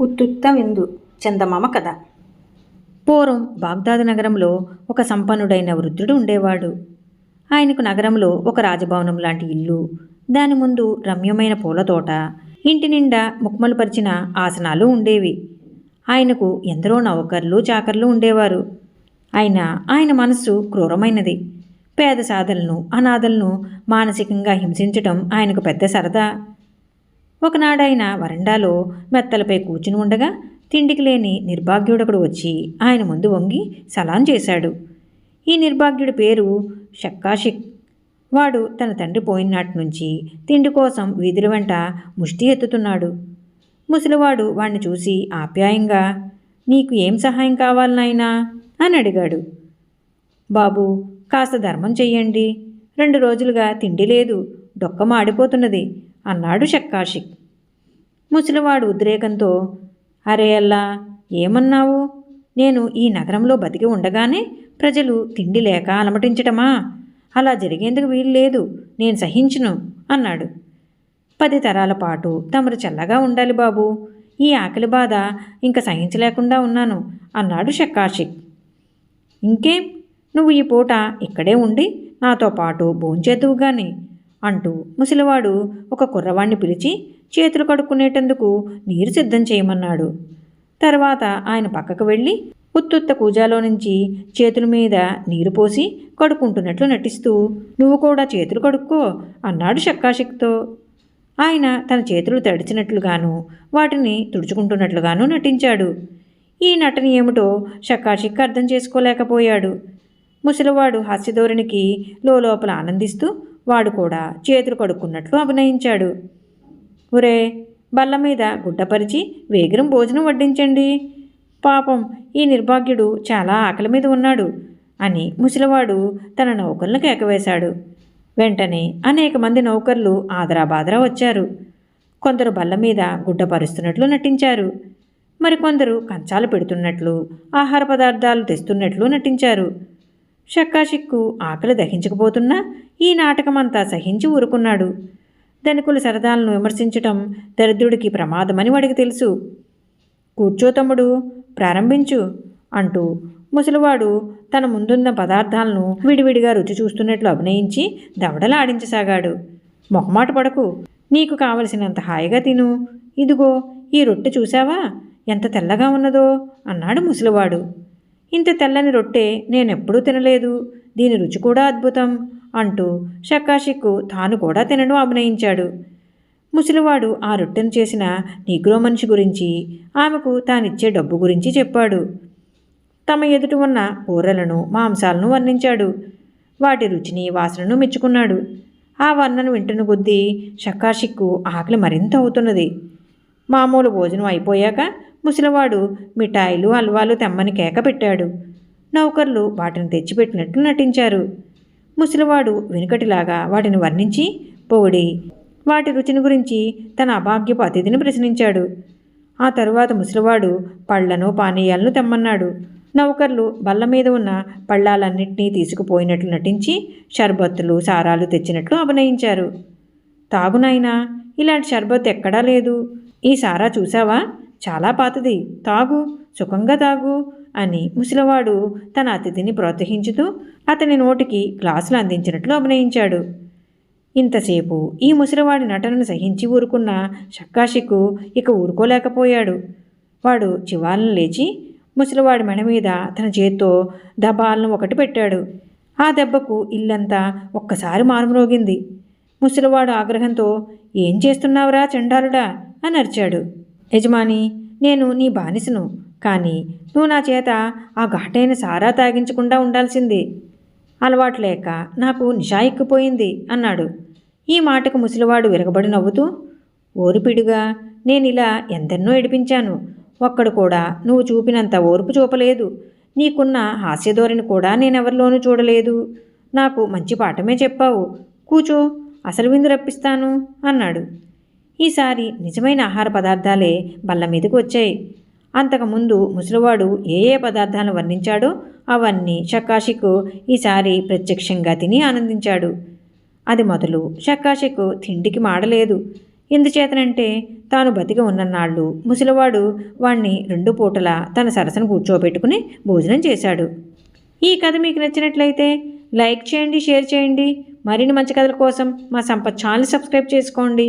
ఉత్తుత్త విందు చందమామ కథ. పూర్వం బాగ్దాద్ నగరంలో ఒక సంపన్నుడైన వృద్ధుడు ఉండేవాడు. ఆయనకు నగరంలో ఒక రాజభవనం లాంటి ఇల్లు దాని ముందు రమ్యమైన పూల తోట ఇంటి నిండా ముక్మలు పరిచిన ఆసనాలు ఉండేవి. ఆయనకు ఎందరో నౌకర్లు చాకర్లు ఉండేవారు. అయినా ఆయన మనస్సు క్రూరమైనది. పేద సాధలను అనాథలను మానసికంగా హింసించటం ఆయనకు పెద్ద సరదా. ఒకనాడాయన వరండాలో మెత్తలపై కూర్చుని ఉండగా తిండికి లేని నిర్భాగ్యుడొకడు వచ్చి ఆయన ముందు వంగి సలాం చేశాడు. ఈ నిర్భాగ్యుడి పేరు షక్కాషిక్. వాడు తన తండ్రి పోయినాటి నుంచి తిండి కోసం వీధుల వెంట ముష్టి ఎత్తుతున్నాడు. ముసలివాడు వాణ్ణి చూసి ఆప్యాయంగా నీకు ఏం సహాయం కావాలి నాయనా? అని అడిగాడు. బాబు కాస్త ధర్మం చెయ్యండి. రెండు రోజులుగా తిండి లేదు డొక్క మాడిపోతున్నది అన్నాడు షక్కాషిక్. ముసలివాడు ఉద్రేకంతో అరే అల్లా ఏమన్నావు? నేను ఈ నగరంలో బతికి ఉండగానే ప్రజలు తిండి లేక అలమటించటమా? అలా జరిగేందుకు వీలు లేదు నేను సహించును అన్నాడు. పది తరాల పాటు తమరు చల్లగా ఉండాలి బాబు ఈ ఆకలి బాధ ఇంకా సహించలేకుండా ఉన్నాను అన్నాడు షక్కాషిక్. ఇంకేం? నువ్వు ఈ పూట ఇక్కడే ఉండి నాతో పాటు భోంచేద్దువు కానీ అంటూ ముసలివాడు ఒక కుర్రవాణ్ణి పిలిచి చేతులు కడుక్కునేటందుకు నీరు సిద్ధం చేయమన్నాడు. తర్వాత ఆయన పక్కకు వెళ్ళి ఉత్తుత్త కూజాలో నుంచి చేతుల మీద నీరు పోసి కడుక్కుంటున్నట్లు నటిస్తూ నువ్వు కూడా చేతులు కడుక్కో అన్నాడు షక్కాషిక్తో ఆయన తన చేతులు తడిచినట్లుగాను వాటిని తుడుచుకుంటున్నట్లుగాను నటించాడు. ఈ నటన ఏమిటో షక్కాషిక్ అర్థం చేసుకోలేకపోయాడు. ముసలివాడు హాస్యధోరణికి లోపల ఆనందిస్తూ వాడు కూడా చేతులు కడుక్కున్నట్లు అభినయించాడు. ఒరే బల్ల మీద గుడ్డపరిచి వేగిరం భోజనం వడ్డించండి. పాపం ఈ నిర్భాగ్యుడు చాలా ఆకలి మీద ఉన్నాడు అని ముసలివాడు తన నౌకర్లను కేకవేశాడు వెంటనే అనేక మంది నౌకర్లు ఆదరాబాదరా వచ్చారు. కొందరు బల్ల మీద గుడ్డ పరుస్తున్నట్లు నటించారు. మరికొందరు కంచాలు పెడుతున్నట్లు ఆహార పదార్థాలు తెస్తున్నట్లు నటించారు. షక్కాషిక్కు ఆకలి దహించకపోతున్నా ఈ నాటకమంతా సహించి ఊరుకున్నాడు. ధనికుల సరదాలను విమర్శించటం దరిద్రుడికి ప్రమాదమని వాడికి తెలుసు. కూర్చో తమ్ముడు ప్రారంభించు అంటూ ముసలివాడు తన ముందున్న పదార్థాలను విడివిడిగా రుచి చూస్తున్నట్లు అభినయించి దవడలాడించసాగాడు. మొహమాట పడకు నీకు కావలసినంత హాయిగా తిను. ఇదిగో ఈ రొట్టె చూసావా ఎంత తెల్లగా ఉన్నదో అన్నాడు ముసలివాడు. ఇంత తెల్లని రొట్టె నేనెప్పుడూ తినలేదు. దీని రుచి కూడా అద్భుతం అంటూ షకాషిక్కు తాను కూడా తినడం అభినయించాడు. ముసలివాడు ఆ రొట్టెను చేసిన నీగ్రో మనిషి గురించి ఆమెకు తానిచ్చే డబ్బు గురించి చెప్పాడు. తమ ఎదుట ఉన్న కూరలను మాంసాలను వర్ణించాడు. వాటి రుచిని వాసనను మెచ్చుకున్నాడు. ఆ వర్ణను వింటున్న కొద్దీ షక్కాషిక్కు ఆకలి మరింత అవుతున్నది. మామూలు భోజనం అయిపోయాక ముసలివాడు మిఠాయిలు హల్వాలు తెమ్మని కేక పెట్టాడు. నౌకర్లు వాటిని తెచ్చిపెట్టినట్లు నటించారు. ముసలివాడు వెనుకటిలాగా వాటిని వర్ణించి పొగిడి వాటి రుచిని గురించి తన అభాగ్యపు అతిథిని ప్రశ్నించాడు. ఆ తరువాత ముసలివాడు పళ్ళను పానీయాలను తెమ్మన్నాడు. నౌకర్లు బల్ల మీద ఉన్న పళ్ళాలన్నింటినీ తీసుకుపోయినట్లు నటించి షర్బత్తులు సారాలు తెచ్చినట్లు అభినయించారు. తాగునైనా ఇలాంటి షర్బత్ ఎక్కడా లేదు? ఈ సారా చూసావా? చాలా పాతది. తాగు సుఖంగా తాగు అని ముసలివాడు తన అతిథిని ప్రోత్సహించుతూ అతని నోటికి గ్లాసులు అందించినట్లు అభినయించాడు. ఇంతసేపు ఈ ముసలివాడి నటనను సహించి ఊరుకున్న షక్కాషికు ఇక ఊరుకోలేకపోయాడు. వాడు చివాలను లేచి ముసలివాడి మెడ మీద తన చేత్తో దబాలను ఒకటి పెట్టాడు. ఆ దెబ్బకు ఇల్లంతా ఒక్కసారి మారుమ్రోగింది. ముసలివాడు ఆగ్రహంతో ఏం చేస్తున్నావురా చండాలుడా? అని అరిచాడు. యజమాని నేను నీ బానిసను కానీ నువ్వు నా చేత ఆ ఘాటైన సారా తాగించకుండా ఉండాల్సింది. అలవాటు లేక నాకు నిషా ఎక్కిపోయింది అన్నాడు. ఈ మాటకు ముసలివాడు విరగబడి నవ్వుతూ ఓరిపిడుగా నేను ఇలా ఎందెన్నో ఏడిపించాను. ఒక్కడు కూడా నువ్వు చూపినంత ఓర్పు చూపలేదు. నీకున్న హాస్యధోరణి కూడా నేనెవరిలోనూ చూడలేదు. నాకు మంచి పాఠమే చెప్పావు. కూచో అసలు విందు రప్పిస్తాను అన్నాడు. ఈసారి నిజమైన ఆహార పదార్థాలే బల్ల మీదకు వచ్చాయి. అంతకుముందు ముసలివాడు ఏ ఏ పదార్థాలను వర్ణించాడో అవన్నీ షక్కాషికు ఈసారి ప్రత్యక్షంగా తిని ఆనందించాడు. అది మొదలు షక్కాషికు తిండికి మాడలేదు. ఎందుచేతనంటే తాను బతికి ఉన్ననాళ్ళు ముసలివాడు వాణ్ణి రెండు పూటలా తన సరసను కూర్చోబెట్టుకుని భోజనం చేశాడు. ఈ కథ మీకు నచ్చినట్లయితే లైక్ చేయండి షేర్ చేయండి. మరిన్ని మంచి కథల కోసం మా సంపత్ ఛానల్ సబ్స్క్రైబ్ చేసుకోండి.